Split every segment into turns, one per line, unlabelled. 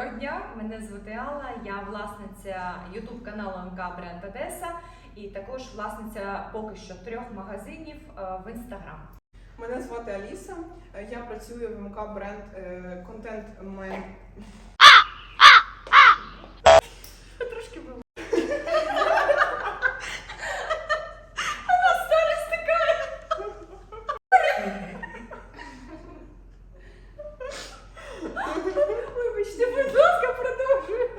Доброго дня, мене звати Алла, я власниця YouTube каналу МК Бренд Одеса і також власниця поки що трьох магазинів е, в Інстаграм.
Мене звати Аліса. Я працюю в МК бренд е, контент мен.
Трошки було. Вона старість така. Вибачте, будь ласка, продовжуй.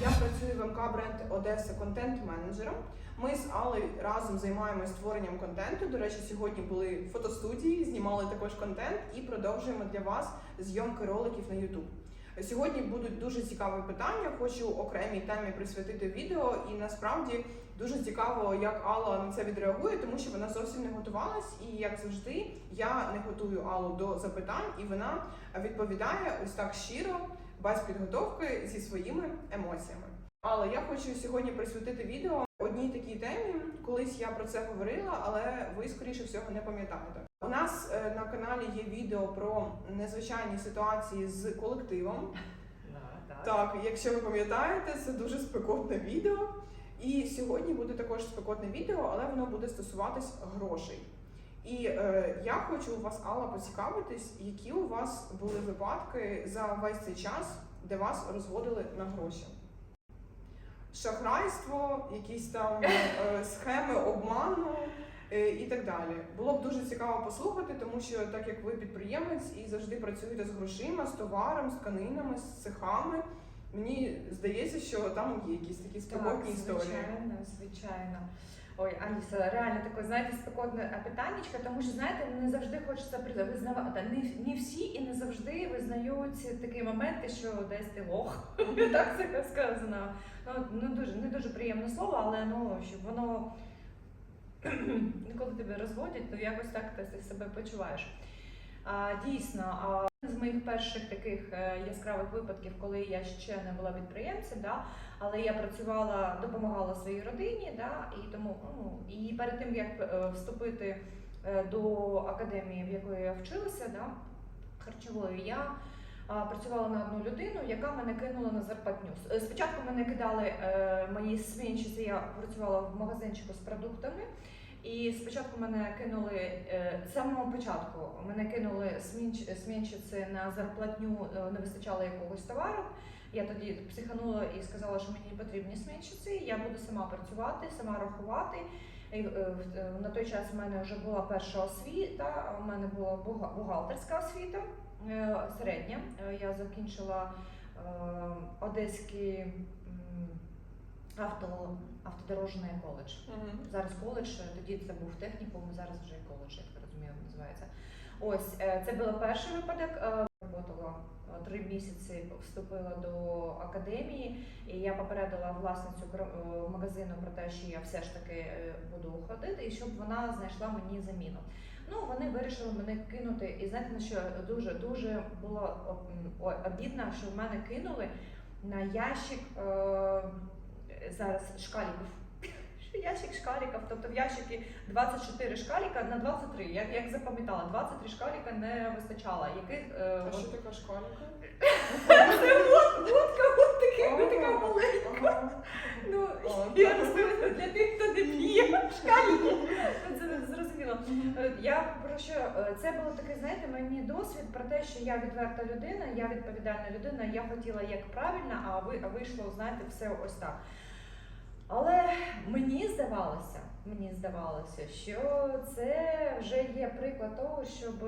Я працюю в МК бренд Одеса контент менеджером. Ми з Аллою разом займаємося створенням контенту. До речі, сьогодні були в фотостудії, знімали також контент і продовжуємо для вас зйомки роликів на YouTube. Сьогодні будуть дуже цікаві питання. Хочу окремій темі присвятити відео, і насправді дуже цікаво, як Алла на це відреагує, тому що вона зовсім не готувалась. І як завжди, я не готую Аллу до запитань, і вона відповідає ось так щиро, без підготовки зі своїми емоціями. Але я хочу сьогодні присвятити відео одній такій темі. Колись я про це говорила, але ви скоріше всього не пам'ятаєте. У нас е, на каналі є відео про незвичайні ситуації з колективом. Так, якщо ви пам'ятаєте, це дуже спекотне відео. І сьогодні буде також спекотне відео, але воно буде стосуватись грошей. І е, я хочу у вас, Алла, поцікавитись, які у вас були випадки за весь цей час, де вас розводили на гроші. Шахрайство, якісь там е, схеми обману е, і так далі. Було б дуже цікаво послухати, тому що так як ви підприємець і завжди працюєте з грошима, з товаром, з тканинами, з цехами. Мені здається, що там є якісь такі спокійні історії.
Звичайно, звичайно. Ой, Аліса, реально таке, знаєте, спекотне питаннячко, тому що знаєте, не завжди хочеться визнавати. Не, не всі і не завжди визнають такі моменти, що десь ти лох. так це сказано. Ну, ну дуже не дуже приємне слово, але ну щоб воно коли тебе розводять, то якось так ти себе почуваєш. А, дійсно, з моїх перших таких е, яскравих випадків, коли я ще не була підприємцем, да, але я працювала, допомагала своїй родині, да, і тому ну, і перед тим як е, вступити е, до академії, в якої я вчилася, да, харчової, я працювала на одну людину, яка мене кинула на зарплатню. Спочатку мене кидали мої змінщиці, я працювала в магазинчику з продуктами. І спочатку мене кинули е, з самого початку мене кинули смінч- смінщиці на зарплатню, е, не вистачало якогось товару. Я тоді психанула і сказала, що мені потрібні смінщиці, я буду сама працювати, сама рахувати. І, е, На той час в мене вже була перша освіта, у мене була бухгалтерська освіта середня. Я закінчила Одеський авто, автодорожний коледж.
Мгм.
Зараз коледж, тоді це був технікум, зараз вже коледж, я так розумію, називається. Ось е, це був перший випадок. е, Работала е, три місяці, вступила до академії, і я попередила власницю магазину про те, що я все ж таки буду уходити, і щоб вона знайшла мені заміну. Ну, вони вирішили мене кинути. І знаєте, на що дуже дуже було обідно, що в мене кинули на ящик зараз шкаліків. Ящик шкаліків, тобто в ящики 24 шкаліка на 23. Як, як запам'ятала, 23 шкаліка не вистачало. Яких е,
А
от-
що така школьника?
це водка, от таке, така маленька. Ну, я розповідаю для тих, хто не п'є шкаліки. Це зрозуміло. Я про що е, це було таке, знаєте, мені досвід про те, що я відверта людина, я відповідальна людина, я хотіла як правильно, а ви вийшло, знаєте, все ось так. Але мені здавалося, мені здавалося, що це вже є приклад того, щоб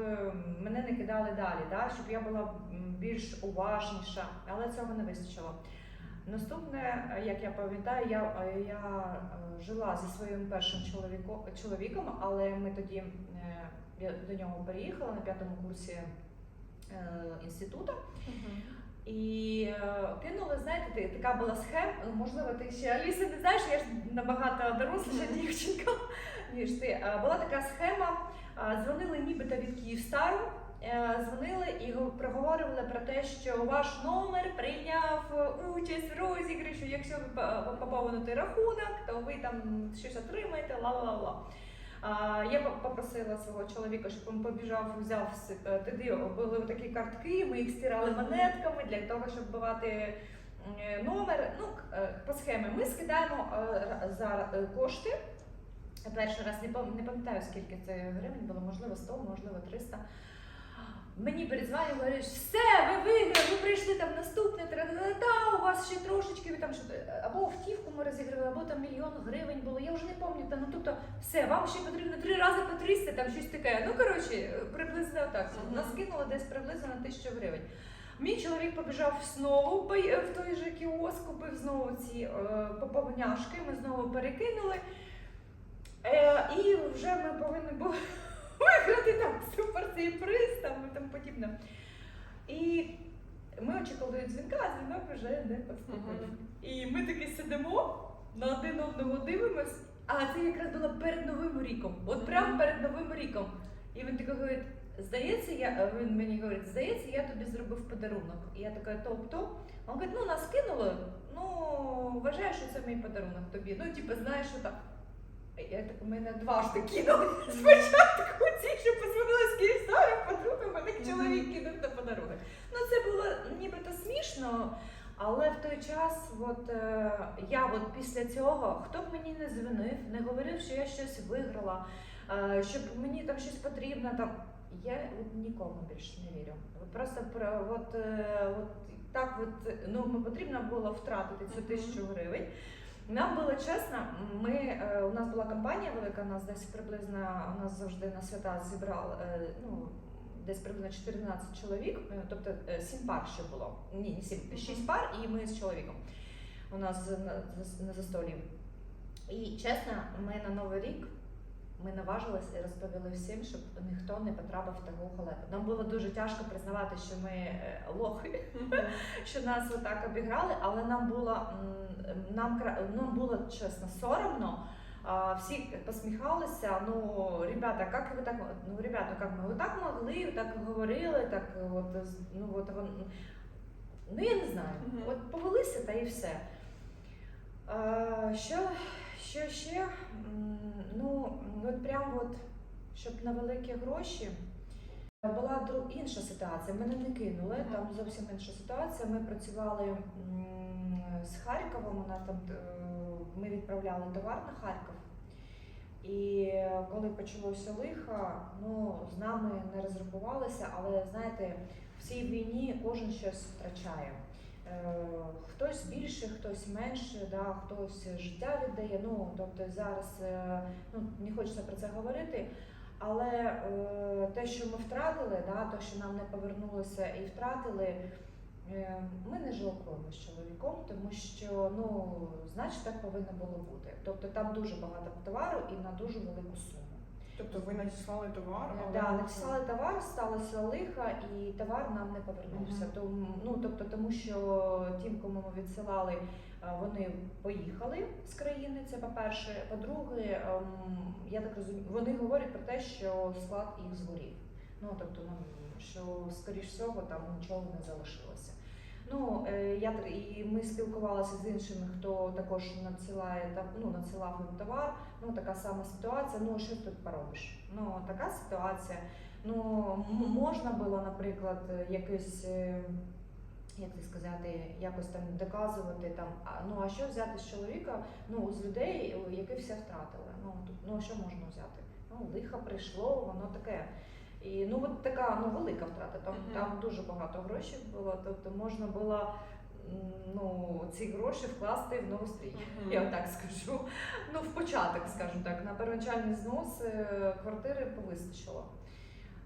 мене не кидали далі, да? щоб я була більш уважніша, але цього не вистачило. Наступне, як я пам'ятаю, я, е, я е, жила зі своїм першим чоловіком, але ми тоді е, я до нього переїхала на п'ятому курсі інституту.
Мгм.
І кинули, знаєте, ти- така була схема. Можливо, ти ще Аліса не знаєш, я ж набагато доросліша дівчинка, ніж ти. Е, Була така схема, е, дзвонили нібито від Київстару, е, дзвонили і проговорювали про те, що ваш номер прийняв е, участь в розіграші. Якщо ви по- рахунок, то ви там щось отримаєте, ла-ла-ла. Я попросила свого чоловіка, щоб він побіжав, взяв е, були такі картки, ми їх стирали монетками для того, щоб бивати е, номер. Ну, е, по схемі ми скидаємо за кошти. Перший раз не пам'ятаю, скільки це гривень було, можливо, 100, можливо, 300. Мені передзвонюють, говорять, все, ви виграли, ви прийшли там наступне, та у вас ще трошечки, ви там що або автівку ми розіграли, або там мільйон гривень було. Я вже не пам'ятаю. Ну тобто, все, вам ще потрібно три рази по 300, там щось таке. Ну коротше, приблизно так.
Мгм.
Нас кинуло десь приблизно на тисячу гривень. Мій чоловік побіжав знову в той же кіоск, купив знову ці е, поповняшки, ми знову перекинули. Е, і вже ми повинні були виграти там супер цей приз там і тому подібне. І ми очікували дзвінка, а дзвінок вже не поступив.
Мгм.
І ми таки сидимо, на один одного дивимось, а це якраз було перед Новим ріком. От прямо перед Новим ріком. І він такий говорить: здається, я він мені говорить, здається, я тобі зробив подарунок. І я така, топ-топ. Він говорить, ну нас кинуло, ну вважаю, що це мій подарунок тобі. Ну, типу, знаєш, що так. Я так у мене дважди кинули. Спочатку ці, що позвонили з Київстара, по-друге, мене чоловік кинув на подарунок. Ну це було нібито смішно, але в той час, от е, я от після цього, хто б мені не дзвонив, не говорив, що я щось виграла, е, щоб мені там щось потрібно. Там я от нікому більше не вірю. Просто про от, е, от так, от ну потрібно було втратити цю тисячу гривень. Нам було чесно, ми е, у нас була компанія велика, у нас десь приблизно у нас завжди на свята зібрали е, ну, десь приблизно 14 чоловік, е, тобто е, 7 пар ще було. Ні, не 7, 6 пар, і ми з чоловіком. У нас на, на застолі. І чесно, ми на Новий рік ми наважилися і розповіли всім, щоб ніхто не потрапив в таку халепу. Нам було дуже тяжко признавати, що ми е, лохи що нас отак обіграли, але нам було нам нам було чесно соромно. Всі посміхалися. Ну, ребята, як ви так ну, ребята, як ми ви так могли, так говорили, так от ну от ну я не знаю.
Мгм.
От повелися та і все. А, що, що ще? М, Ну, от прям от, щоб на великі гроші. Була друг інша ситуація. Мене не кинули. Там зовсім інша ситуація. Ми працювали з Харковом. У нас там е, ми відправляли товар на Харків. І коли почалося лихо, ну з нами не розрахувалися, але знаєте, в цій війні кожен щось втрачає. Е, Хтось більше, хтось менше, да, хтось життя віддає. Ну тобто зараз е, ну не хочеться про це говорити. Але е, те, що ми втратили, да, те, що нам не повернулося і втратили, ми не жалкуємо з чоловіком, тому що ну, значить так повинно було бути. Тобто там дуже багато товару і на дуже велику суму.
Тобто ви надіслали товар,
Е,
але
Да, надіслали товар, сталося лихо, і товар нам не повернувся. Тому, ну, тобто, тому що тим, кому ми відсилали, е, вони поїхали з країни. Це по-перше. По-друге, ем, я так розумію, вони говорять про те, що склад їх згорів. Ну тобто, ну що скоріш всього там нічого не залишилося. Ну е, я і ми спілкувалися з іншими, хто також надсилає та ну надсилав їм товар. Ну така сама ситуація. Ну що тут поробиш? Ну така ситуація. Ну можна було, наприклад, е, якийсь. е, Як це сказати, якось там доказувати там. А ну а що взяти з чоловіка? Ну з людей, які все втратили. Ну тут ну що можна взяти? Ну лихо прийшло, воно таке. І ну от така ну велика втрата. Там
Мгм.
там дуже багато грошей було. Тобто можна було ну ці гроші вкласти в нову стрій.
Мгм.
Я так скажу. Ну, в початок, скажімо так, на первоначальний знос е, квартири повистачило.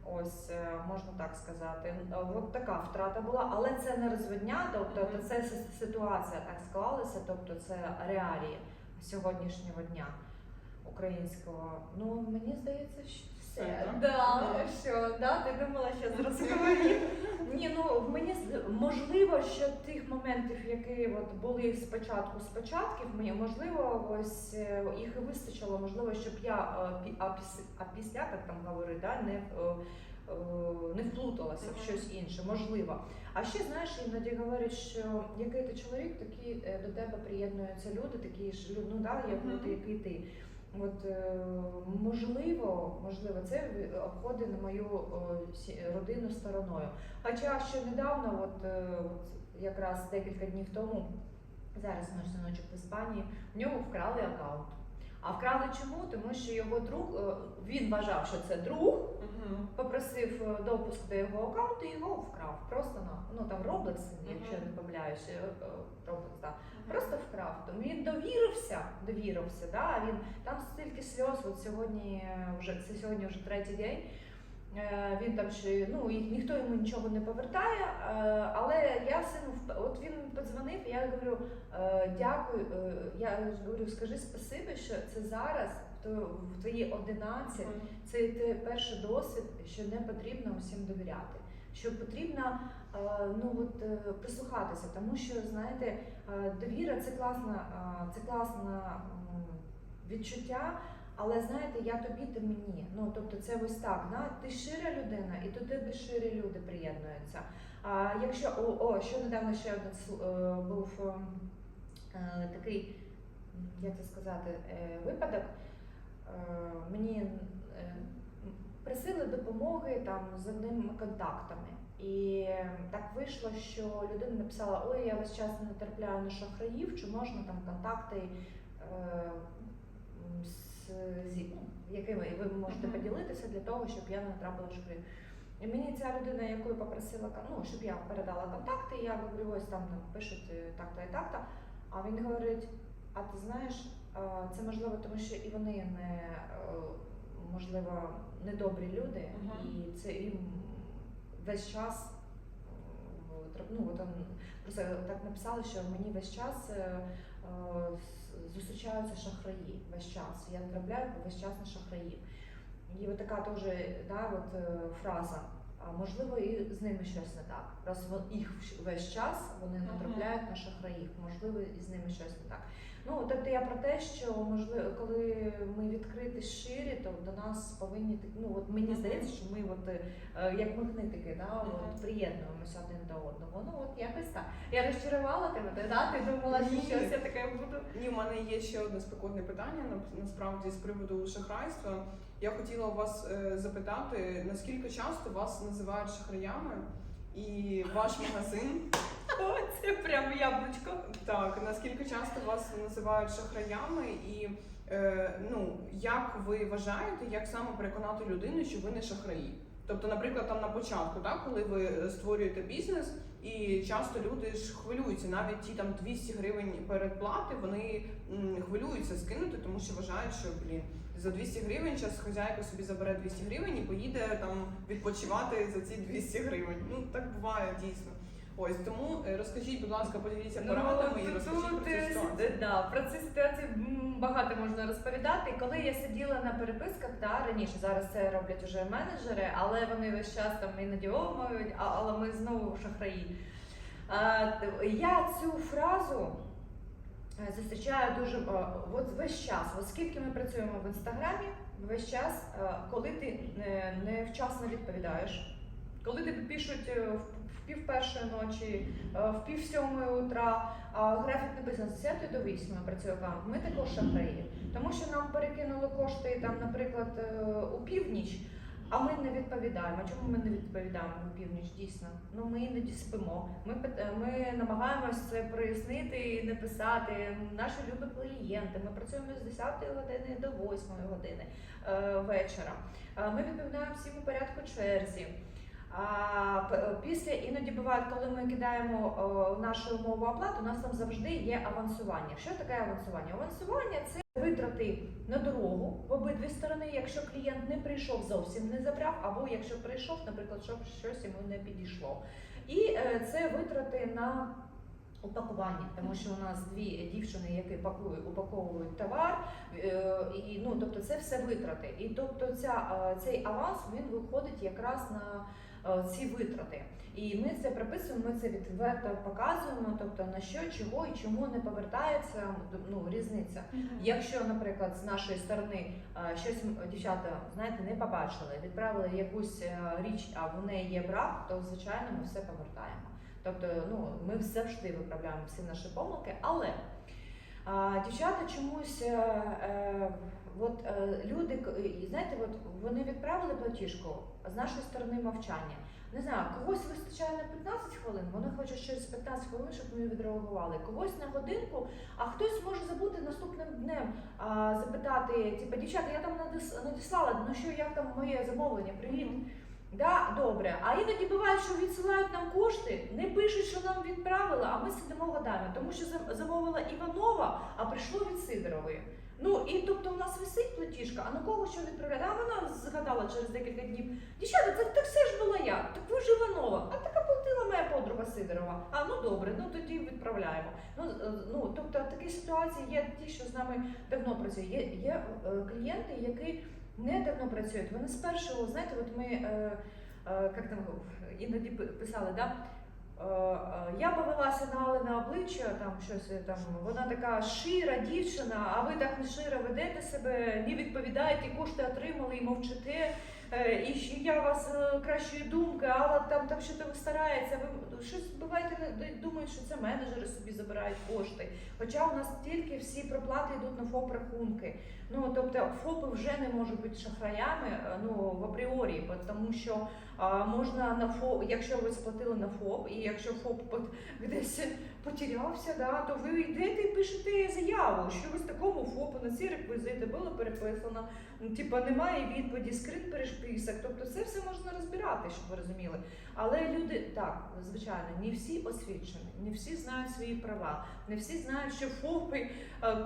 Ось е, можна так сказати. От така втрата була, але це не розводня, тобто це ситуація так склалася, тобто це реалії сьогоднішнього дня українського. Ну мені здається, що все.
Все.
Да, що да, ти думала, що зараз розповім. Ні, ну мені можливо, що тих моментів, які от були спочатку, спочатків, мені можливо, ось е, їх і вистачило, можливо, щоб я е, а, піс- а після, як там говорить, да, не, е, е, не вплуталася в щось інше, можливо. А ще знаєш, іноді говорять, що який ти чоловік, такі е, до тебе приєднуються люди, такі ж люди, ну да, як люди, який ти. От е, можливо, можливо, це обходить на мою родину стороною. Хоча ще недавно, от, е, от якраз декілька днів тому, зараз наш синочок в Іспанії, в нього вкрали аккаунт. А вкрали чому? Тому що його друг е, він вважав, що це друг, попросив е, допуск до його аккаунту і його вкрав. Просто на ну там Roblox, якщо я не помиляюся, е, Roblox, так. Просто вкрав. Тому він довірився, довірився. Да? Він там стільки сльоз. От сьогодні вже це сьогодні вже третій день. Е, Він там ще ну і ніхто йому нічого не повертає. е, Але я сину от він подзвонив. Я говорю е, дякую. Я говорю, скажи спасибі, що це зараз в тво- в твої 11 це перший досвід, що не потрібно усім довіряти. Що потрібно ну от прислухатися, тому що знаєте, довіра це класна, це класне відчуття. Але знаєте, я тобі, ти мені. Ну тобто, це ось так. На ти щира людина, і до тебе щирі люди приєднуються. А якщо о, о ще недавно ще один е, був е, е, такий, як це сказати, випадок. Мені е, просили допомоги там з одним контактами. І так вийшло, що людина написала: Ой, я весь час натрапляю на шахраїв, чи можна там контакти, м, з, якими ви можете
Мгм.
поділитися для того, щоб я не натрапила на шахраїв. І мені ця людина, яку попросила, ну, щоб я передала контакти, я говорю, ось там нам пишуть е, так-то і так-то. А він говорить: а ти знаєш, це можливо, тому що і вони не е, можливо недобрі люди,
Мгм.
і це їм весь час. е, Ну, от он просто так написали, що мені весь час зустрічаються шахраї. Весь час. Я натрапляю весь час на шахраїв. І от така теж да, от, е, фраза. А можливо, і з ними щось не так. Раз їх весь час вони натрапляють на шахраїв, можливо, і з ними щось не так. Ну, тобто я про те, що можливо, коли ми відкриті щирі, то до нас повинні ну от мені здається, що ми от е, як магнитики, да, от приєднуємося один до одного. Ну от якось так. Я розчарувала тебе, ти, да? Ти думала, що
Ні.
щось я таке буду.
Ні, у мене є ще одне спекотне питання насправді з приводу шахрайства. Я хотіла у вас е, запитати, наскільки часто вас називають шахраями і ваш магазин
О, це прям яблучко.
Так, наскільки часто вас називають шахраями, і е, ну як ви вважаєте, як саме переконати людину, що ви не шахраї? Тобто, наприклад, там на початку, так, коли ви е, створюєте бізнес, і часто люди ж хвилюються, навіть ті там 200 гривень передплати, вони хвилюються скинути, тому що вважають, що блін. За 200 гривень час хазяйка собі забере 200 гривень і поїде там відпочивати за ці 200 гривень. Ну так буває дійсно. Ось тому е, розкажіть, будь ласка, поділіться порадами і
тут-
розкажіть про цю
е,
ситуацію.
Да, про цю ситуацію багато можна розповідати. Коли я сиділа на переписках, да, раніше зараз це роблять уже менеджери, але вони весь час там іноді омають, але ми знову шахраї. Я цю фразу е, зустрічаю дуже е, от весь час. От скільки ми працюємо в інстаграмі, весь час, е, коли ти не, вчасно відповідаєш, коли тобі пишуть е, в пів першої ночі, е, в пів сьомої утра, а графік написано з 10 до 8 працює аккаунт. Ми також шахраї, тому що нам перекинули кошти там, наприклад, е, у північ. А ми не відповідаємо. Чому ми не відповідаємо у північ? Дійсно, ну ми іноді спимо. Ми ми намагаємось це прояснити і не писати. Наші любі клієнти. Ми працюємо з 10 години до 8 години е, вечора. Е, Ми відповідаємо всім у порядку черзі. А після іноді буває, коли ми кидаємо нашу умову оплату, у нас там завжди є авансування. Що таке авансування? Авансування це витрати на дорогу в обидві сторони, якщо клієнт не прийшов зовсім не забрав, або якщо прийшов, наприклад, щоб щось йому не підійшло. І е, це витрати на упакування, тому що у нас дві дівчини, які пакують, упаковують товар, е, і ну тобто це все витрати. І тобто ця, е, цей аванс він виходить якраз на е, ці витрати. І ми це прописуємо, ми це відверто показуємо, тобто на що, чого і чому не повертається ну, різниця. Якщо, наприклад, з нашої сторони е, щось дівчата знаєте, не побачили, відправили якусь е, річ, а в неї є брак, то звичайно ми все повертаємо. Тобто, ну ми завжди виправляємо всі наші помилки, але а, дівчата чомусь е, е, от е, люди, знаєте, от вони відправили платіжку, з нашої сторони мовчання. Не знаю, когось вистачає на 15 хвилин, вони хочуть через 15 хвилин, щоб ми відреагували. Когось на годинку, а хтось може забути наступним днем а, запитати, типу, дівчата, я там надіслала, ну що, як там моє замовлення? Привіт. Да, добре. А іноді буває, що відсилають нам кошти, не пишуть, що нам відправили, а ми сидимо годами, тому що замовила Іванова, а прийшло від Сидорової. Ну і тобто у нас висить платіжка, а на кого що відправляти? А вона згадала через декілька днів. Дівчата, так, так все ж була я, так ви ж Іванова, а така платила моя подруга Сидорова. А ну добре, ну тоді відправляємо. Ну, е, ну тобто такі ситуації є ті, що з нами давно працюють. Є, є е, клієнти, які не давно працюють. Вони з першого, знаєте, от ми е, е, як там іноді пи- писали, да? Е, е, Я повелася на Алина обличчя, там щось е, там, вона така шира дівчина, а ви так не широ ведете себе, не відповідаєте, кошти отримали і мовчите. І я вас кращої думки, але там, там що то ви старається. Ви щось буваєте не думають, що це менеджери собі забирають кошти. Хоча у нас тільки всі проплати йдуть на ФОП рахунки. Ну тобто ФОПи вже не можуть бути шахраями е, ну в апріорі, тому що а, можна на ФОП, якщо ви сплатили на ФОП, і якщо ФОП десь потерявся, да, то ви йдете і пишете заяву, що ви з такому ФОПу на ці реквізити було переписано. Ну, Типа немає відповіді, скрит перешписок. Тобто це все можна розбирати, щоб ви розуміли. Але люди так, звичайно, не всі освічені, не всі знають свої права, не всі знають, що ФОПи е,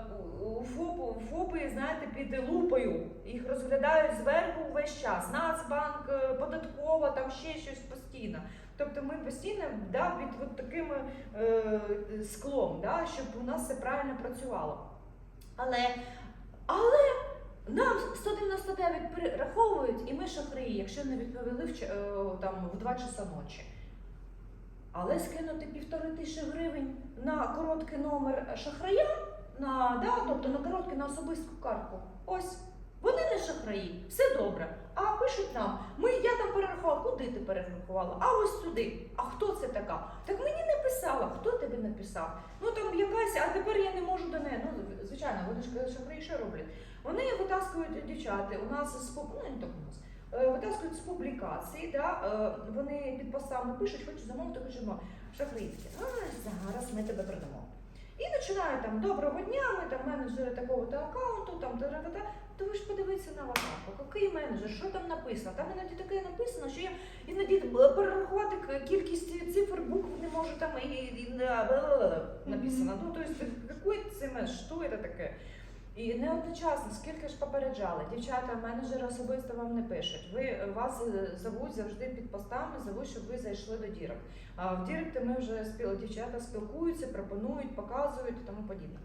у ФОПу, ФОПи, знаєте, під лупою. Їх розглядають зверху весь час. Нацбанк, е, податкова, там ще щось постійно. Тобто ми постійно да, під от таким е, склом, да, щоб у нас все правильно працювало. Але, але нам 199 перераховують, і ми шахраї, якщо не відповіли в, е, там, в 2 часа ночі. Але скинути півтори тисячі гривень на короткий номер шахрая, на, да, тобто на короткий на особисту картку. Ось. Вони не шахраї, все добре. А пишуть нам, ми я там перерахувала, куди ти перерахувала? А ось сюди. А хто це така? Так мені не писала, хто тобі написав? Ну там якась, а тепер я не можу до неї. Ну, звичайно, вони ж шахраї що роблять. Вони витаскують дівчата. У нас з ну, не так у нас. е, Витаскують з публікацій, да, е, вони під постами пишуть, хочу замовити, хочу замовити. А, зараз ми тебе продамо. І починає там доброго дня, ми там менеджери такого-то аккаунту, там та та То ви ж подивіться на аватарку, який менеджер, що там написано? Там іноді таке написано, що я іноді перерахувати кількість цифр букв не можу там і, і, і написано. Ну, тобто, який це менеджер, що це таке? І не одночасно, скільки ж попереджали, дівчата, менеджери особисто вам не пишуть. Ви вас е, зовуть завжди під постами, зовуть, щоб ви зайшли до дірок. А в діректи ми вже спіл, дівчата спілкуються, пропонують, показують і тому подібне.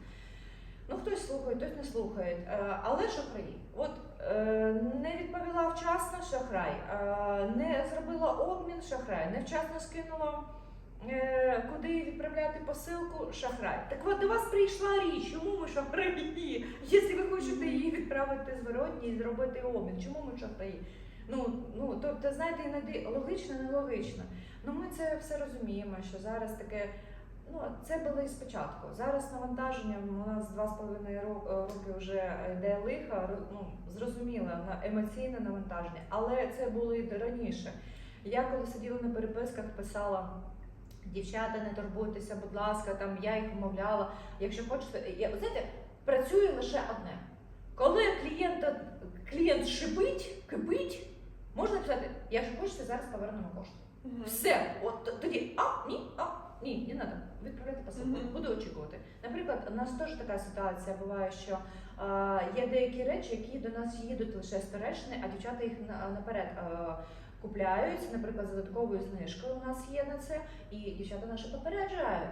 Ну, хтось слухає, хтось не слухає. Е, Але шахраї. От е, не відповіла вчасно шахрай, е, не зробила обмін шахрай, невчасно скинула. Е, Куди відправляти посилку шахрай. Так от до вас прийшла річ, чому ми шахраї? Якщо ви хочете її відправити зворотні і зробити обмін, чому ми шахраї? Ну, ну тобто, знаєте, іноді логічно, нелогічно. Ну ми це все розуміємо, що зараз таке. Ну, це було і спочатку. Зараз навантаження у нас два з половиною ро- роки вже йде лиха, ну, зрозуміло, емоційне навантаження, але це було і раніше. Я коли сиділа на переписках, писала. Дівчата, не турбуйтеся, будь ласка, там я їх вмовляла. Якщо хочете, я знаєте, працює лише одне. Коли клієнта клієнт шипить, кипить, можна писати, якщо хочете, зараз повернемо кошти. Все, от тоді, а, ні, а, ні, не треба. Відправляйте посилку.
Мгм.
Буду очікувати. Наприклад, у нас теж така ситуація буває, що е, є деякі речі, які до нас їдуть лише з а дівчата їх на- наперед е, купляють. Наприклад, з додатковою знижкою у нас є на це, і дівчата наші попереджають.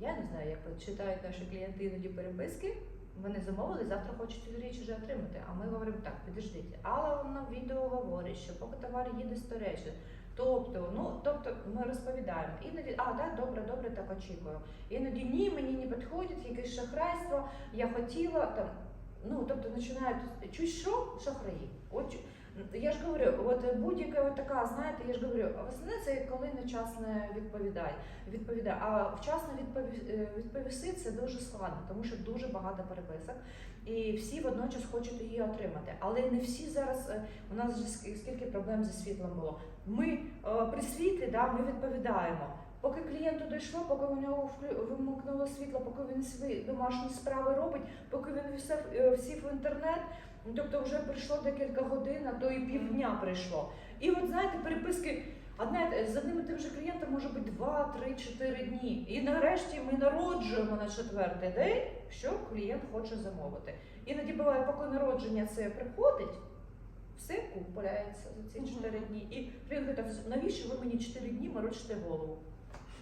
Я не знаю, як читають наші клієнти іноді переписки. Вони замовили, завтра хочуть цю річ вже отримати. А ми говоримо так, підождіть. Але на відео говорить, що поки товар їде з Туреччини. Тобто, ну тобто ми розповідаємо. Іноді, а так, добре, добре, так очікую. Іноді ні, мені не підходить, якесь шахрайство, я хотіла там. Ну, тобто починають чуть що шахраї. От Я ж говорю, от будь-яка от така, знаєте, я ж говорю, основне це коли невчасно відповідає. відповідає. А вчасно е, відповісти це дуже складно, тому що дуже багато переписок, і всі водночас хочуть її отримати. Але не всі зараз е, у нас же ск- скільки проблем зі світлом було. Ми е, при світлі да, ми відповідаємо. Поки клієнту дійшло, поки у нього вимкнуло світло, поки він свої домашні справи робить, поки він всів в інтернет, ну, тобто вже прийшло декілька годин, а то і півдня прийшло. І от знаєте, переписки одне з одним і тим же клієнтом може бути 2, 3, 4 дні. І нарешті ми народжуємо на четвертий день, що клієнт хоче замовити. Іноді буває, поки народження це приходить. Все купляється за ці
Мгм.
4 дні. І клієнт каже, навіщо ви мені 4 дні морочите голову?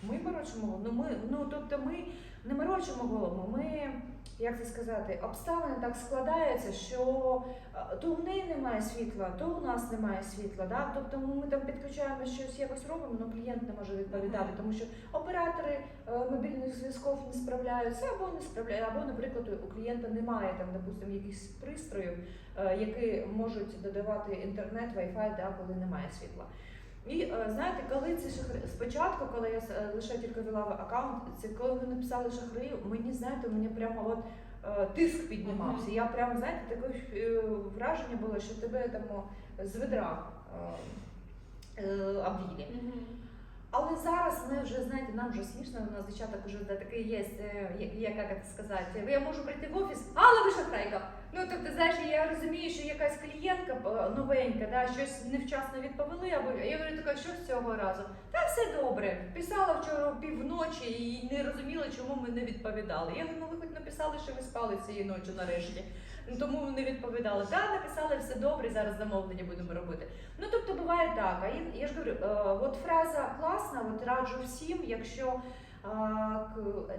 Ми морочимо голову. Ну, ми, ну тобто ми не морочимо голову, ми, як це сказати, обставини так складаються, що е, то в неї немає світла, то у нас немає світла. Да? Тобто ми там підключаємо щось якось робимо, але клієнт не може відповідати, тому що оператори е, мобільних зв'язків не справляються або не справляються, або, наприклад, у клієнта немає там, допустимо, якихось пристроїв, е, які можуть додавати інтернет, Wi-Fi, да, коли немає світла. І е, знаєте, коли це шахри... спочатку, коли я е, лише тільки вела аккаунт, це коли ви написали шахри, мені знаєте, мені прямо от е, тиск піднімався. Я прямо знаєте, таке враження було, що тебе там з ведра е. Але зараз ми вже знаєте, нам вже смішно, у нас дівчаток вже такий є, як, як сказати, я можу прийти в офіс, але ви шахрайка. Ну тобто, знаєш, я розумію, що якась клієнтка е, новенька, да, щось невчасно відповіли, або я говорю, така, що з цього разу? Та все добре. Писала вчора півночі і не розуміла, чому ми не відповідали. Я говорю, ну ви хоч написали, що ви спали цієї ночі нарешті. Ну тому не відповідали. Так, написали все добре, зараз замовлення будемо робити. Ну тобто буває так. А я, я ж говорю, е, от фраза класна, от раджу всім, якщо.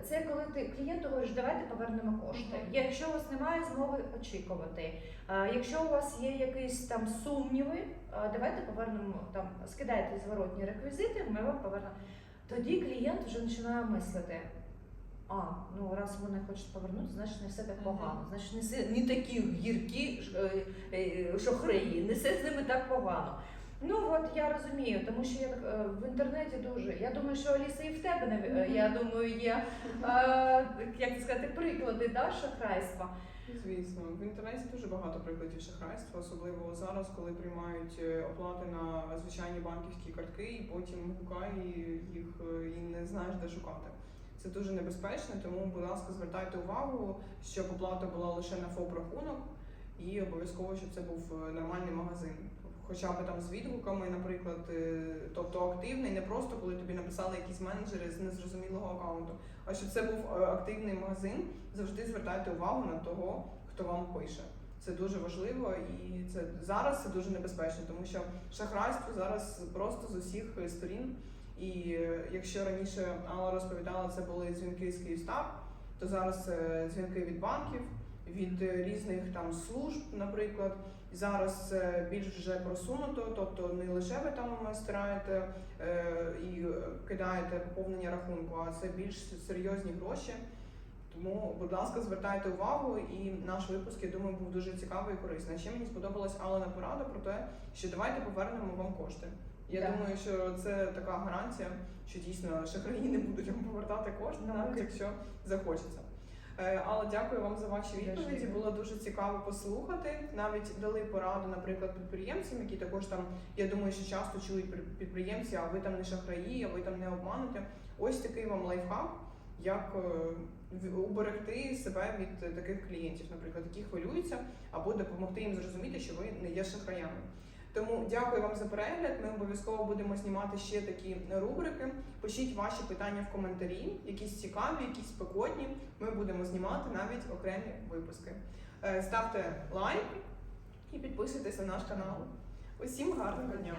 Це коли ти клієнту говориш, давайте повернемо кошти. Якщо у вас немає змоги очікувати, якщо у вас є якісь там сумніви, давайте повернемо там, скидайте зворотні реквізити, ми вам повернемо. Тоді клієнт вже починає мислити. А, ну раз вони хочуть повернути, значить не все так погано. Значить, не, не такі гіркі ш- е, е, шохреї, не все з ними так погано. Ну от я розумію, тому що я так е, в інтернеті дуже. Я думаю, що Аліса і в тебе нав- е,
Мгм.
я думаю, є е, як сказати, приклади да, шахрайства.
Звісно, в інтернеті дуже багато прикладів шахрайства, особливо зараз, коли приймають е, оплати на звичайні банківські картки, і потім гукає їх і не знаєш, де шукати. Це дуже небезпечно, тому, будь ласка, звертайте увагу, щоб оплата була лише на ФОП рахунок, і обов'язково, щоб це був нормальний магазин. Хоча б там з відгуками, наприклад, е, тобто активний, не просто коли тобі написали якісь менеджери з незрозумілого аккаунту, а щоб це був е, активний магазин, завжди звертайте увагу на того, хто вам пише. Це дуже важливо і це зараз це дуже небезпечно, тому що шахрайство зараз просто з усіх сторін. І е, якщо раніше Алла розповідала, це були дзвінки з Київстар, то зараз дзвінки від банків, від різних там служб, наприклад. Зараз більш вже просунуто, тобто не лише ви там стираєте е, і кидаєте поповнення рахунку, а це більш серйозні гроші. Тому, будь ласка, звертайте увагу, і наш випуск, я думаю, був дуже цікавий і корисний. Ще мені сподобалась Алена порада про те, що давайте повернемо вам кошти. Я
Так.
думаю, що це така гарантія, що дійсно шахраї не будуть вам повертати кошти,
Ну,
навіть якщо захочеться. Е, Але дякую вам за ваші відповіді. Було дуже цікаво послухати. Навіть дали пораду, наприклад, підприємцям, які також там, я думаю, що часто чують при- підприємці, а ви там не шахраї, а ви там не обманете. Ось такий вам лайфхак, як е, уберегти себе від таких клієнтів, наприклад, які хвилюються, або допомогти їм зрозуміти, що ви не є шахраями. Тому дякую вам за перегляд. Ми обов'язково будемо знімати ще такі рубрики. Пишіть ваші питання в коментарі, якісь цікаві, якісь спекотні. Ми будемо знімати навіть окремі випуски. Е, Ставте лайк і підписуйтесь на наш канал. Усім гарного дня!